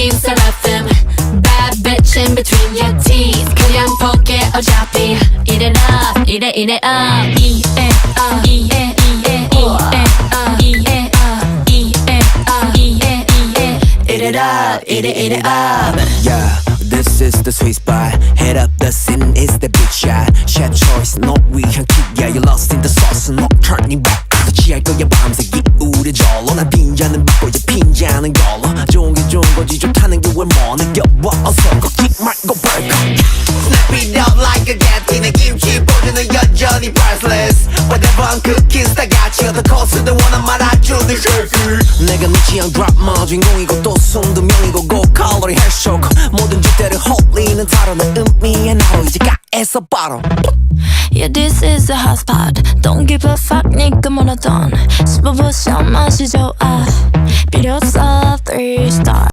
느낌 seraphim Bad bitch in between your teeth 그냥 볼게 어차피 이래 up 이래 이래 up 이에 up 이에 이에 이에 up 이에 up 이에 up 이에 이에 이래 up 이래 이래 up Yeah, this is the sweet spot. Head up the scene is the big shot. Chef choice, no we can keep. Yeah, you lost in the sauce, no turning back. 취할 거야 밤새 기울여 절로 난 좋다는 게 왜 뭐 느껴봐 어서 걷지 말고 벌컥 Snap it up like a gatine 김치 보드는 여전히 priceless Whatever I'm cooking 다 같이 어떤 코스든 원한 말아주는 쉐이크 내가 네 취향 드라마 주인공이고 또 숨도 명이고 고칼로리 헬쇼크 모든 주대를 홀리는 타로는 의미의 나로 이제 가에서 바로 Yeah, this is a hot spot. Don't give a fuck, 니가 뭐라던. 씹어보셔 마시죠, 아.